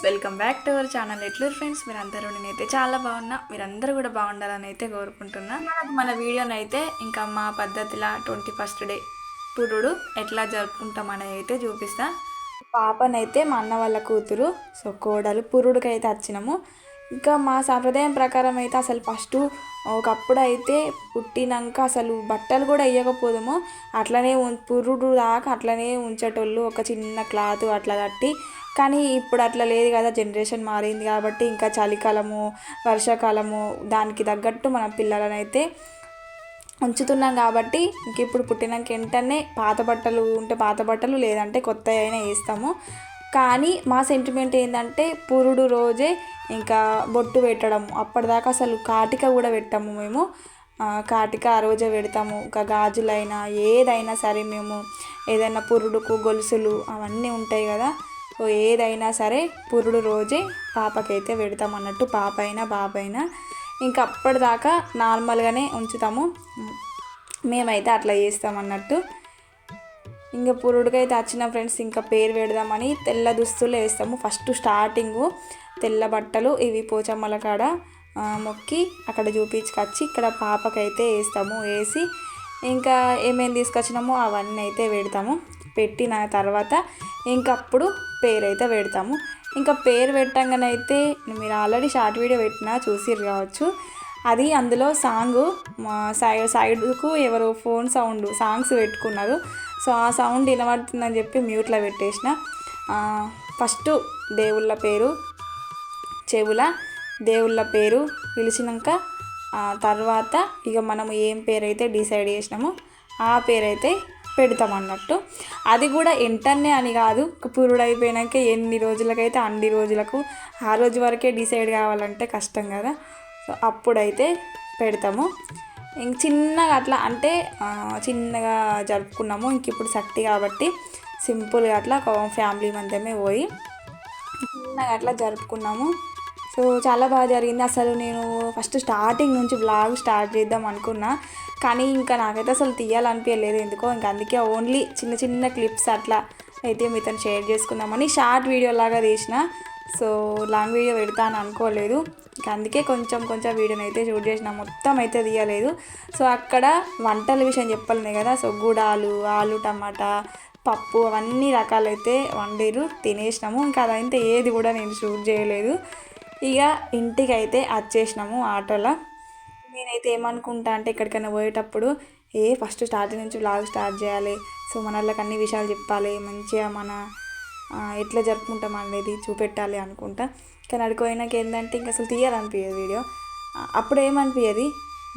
Friends welcome back to our channel ఎట్లూరు friends మీరందరూ నేనైతే చాలా బాగున్నా. మీరందరూ కూడా బాగుండాలని అయితే కోరుకుంటున్నా. మన వీడియోని అయితే ఇంకా మా పద్ధతిలా ట్వంటీ ఫస్ట్ డే పురుడు ఎట్లా జరుపుకుంటామని అయితే చూపిస్తా. పాపనైతే మా అన్న వాళ్ళ కూతురు సో కోడలు పురుడికి అయితే వచ్చినాము. ఇంకా మా సాంప్రదాయం ప్రకారం అయితే అసలు ఫస్ట్ ఒకప్పుడు అయితే పుట్టినాక అసలు బట్టలు కూడా వేయకపోదాము అట్లనే ఉం- పురుడు దాకా అట్లనే ఉంచేటోళ్ళు ఒక చిన్న క్లాత్ అట్లా కట్టి. కానీ ఇప్పుడు అట్లా లేదు కదా జనరేషన్ మారింది కాబట్టి ఇంకా చలికాలము వర్షాకాలము దానికి తగ్గట్టు మన పిల్లలను అయితే ఉంచుతున్నాం కాబట్టి ఇంక ఇప్పుడు పుట్టినాక వెంటనే పాత బట్టలు ఉంటే పాత బట్టలు లేదంటే కొత్త అయినా వేస్తాము కానీ మా సెంటిమెంట్ ఏంటంటే పురుడు రోజే ఇంకా బొట్టు పెట్టడం అప్పటిదాకా అసలు కాటిక కూడా పెట్టాము మేము. కాటిక ఆ రోజే పెడతాము. ఇంకా గాజులైనా ఏదైనా సరే మేము ఏదైనా పురుడుకు గొలుసులు అవన్నీ ఉంటాయి కదా. సో ఏదైనా సరే పురుడు రోజే పాపకైతే పెడతాం అన్నట్టు పాప అయినా బాబు అయినా ఇంకా అప్పటిదాకా నార్మల్గానే ఉంచుతాము. మేమైతే అట్లా చేస్తాం అన్నట్టు. ఇంకా పురుడుకైతే వచ్చిన ఫ్రెండ్స్ ఇంకా పేరు పెడదామని తెల్ల దుస్తులు వేస్తాము. ఫస్ట్ స్టార్టింగు తెల్ల బట్టలు ఇవి పోచమ్మల కాడ మొక్కి అక్కడ చూపించుకొచ్చి ఇక్కడ పాపకైతే వేస్తాము. వేసి ఇంకా ఏమేమి తీసుకొచ్చినామో అవన్నీ అయితే పెడతాము. పెట్టిన తర్వాత ఇంకప్పుడు పేరు అయితే పెడతాము. ఇంకా పేరు పెట్టంగానైతే మీరు ఆల్రెడీ షార్ట్ వీడియో పెట్టినా చూసిరు కావచ్చు. అది అందులో సాంగ్ మా సైడ్ సైడ్కు ఎవరు ఫోన్ సౌండ్ సాంగ్స్ పెట్టుకున్నారు. సో ఆ సౌండ్ వినబడుతుందని చెప్పి మ్యూట్లో పెట్టేసిన. ఫస్ట్ దేవుళ్ళ పేరు చెవుల దేవుళ్ళ పేరు పిలిచినాక తర్వాత ఇక మనం ఏం పేరు అయితే డిసైడ్ చేసినామో ఆ పేరు అయితే పెడతాం అన్నట్టు. అది కూడా ఎంటనే అని కాదు పురుడు ఎన్ని రోజులకైతే అన్ని రోజులకు ఆ రోజు వరకే డిసైడ్ కావాలంటే కష్టం కదా. సో అప్పుడైతే పెడతాము. ఇంక చిన్నగా అట్లా అంటే చిన్నగా జరుపుకున్నాము. ఇంక ఇప్పుడు సట్టి కాబట్టి సింపుల్గా అట్లా ఒక ఫ్యామిలీ మందమే పోయి చిన్నగా అట్లా జరుపుకున్నాము. సో చాలా బాగా జరిగింది. అసలు నేను ఫస్ట్ స్టార్టింగ్ నుంచి బ్లాగ్ స్టార్ట్ చేద్దాం అనుకున్నా. కానీ ఇంకా నాకైతే అసలు తీయాలనిపించలేదు. ఎందుకో ఇంకా అందుకే ఓన్లీ చిన్న చిన్న క్లిప్స్ అట్లా అయితే మీతో షేర్ చేసుకుందామని షార్ట్ వీడియో లాగా తీసిన. సో లాంగ్ వీడియో పెడతాను అనుకోలేదు. అందుకే కొంచెం కొంచెం వీడియోని అయితే షూట్ చేసిన మొత్తం అయితే తీయలేదు. సో అక్కడ వంటల విషయం చెప్పలేదు కదా సో గుడాలు ఆలు టమాటా పప్పు అవన్నీ రకాలైతే వండిరు తినేసినాము. ఇంకా అదైతే ఏది కూడా నేను షూట్ చేయలేదు. ఇక ఇంటికి అయితే వచ్చేసినాము ఆటోలో. నేనైతే ఏమనుకుంటా అంటే ఎక్కడికైనా పోయేటప్పుడు ఏ ఫస్ట్ స్టార్టింగ్ నుంచి బ్లాగ్ స్టార్ట్ చేయాలి. సో మన వాళ్ళకి అన్ని విషయాలు చెప్పాలి మంచిగా మన ఎట్లా జరుపుకుంటాం అనేది చూపెట్టాలి అనుకుంటా. కానీ అడుకోయినాక ఏంటంటే ఇంకా అసలు తీయాలనిపించదు వీడియో. అప్పుడు ఏమనిపించదు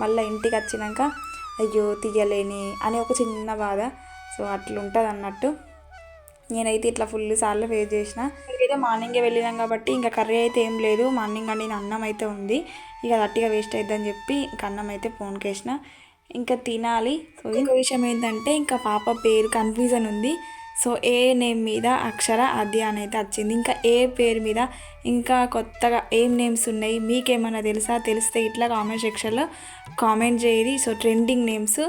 మళ్ళీ ఇంటికి వచ్చినాక అయ్యో తీయలేని అని ఒక చిన్న బాధ. సో అట్లుంటుంది అన్నట్టు. నేనైతే ఇట్లా ఫుల్ సార్లు ఫేస్ చేసిన. ఏదో మార్నింగే వెళ్ళినాం కాబట్టి ఇంకా కర్రీ అయితే ఏం లేదు. మార్నింగ్ అండి అన్నం అయితే ఉంది. ఇక అది అట్టిగా వేస్ట్ అవుతుందని చెప్పి ఇంకా అన్నం అయితే ఫోన్ వేసిన. ఇంకా తినాలి. సో ఇంకో విషయం ఏంటంటే ఇంకా పాప పేరు కన్ఫ్యూజన్ ఉంది. సో ఏ నేమ్ మీద అక్షర అది అనేది అయితే వచ్చింది. ఇంకా ఏ పేరు మీద ఇంకా కొత్తగా ఏం నేమ్స్ ఉన్నాయి మీకేమన్నా తెలుసా? తెలిస్తే ఇట్లా కామెంట్ సెక్షన్లో కామెంట్ చేయది సో ట్రెండింగ్ నేమ్స్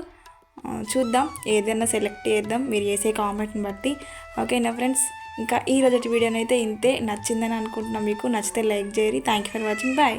చూద్దాం. ఏదైనా సెలెక్ట్ చేద్దాం. మీరు చేసే కామెంట్ని బట్టి. ఓకేనా ఫ్రెండ్స్ ఇంకా ఈ రోజు వీడియోనైతే ఇంతే. నచ్చిందని అనుకుంటున్నాం మీకు. నచ్చితే like చేయరి thank you for watching bye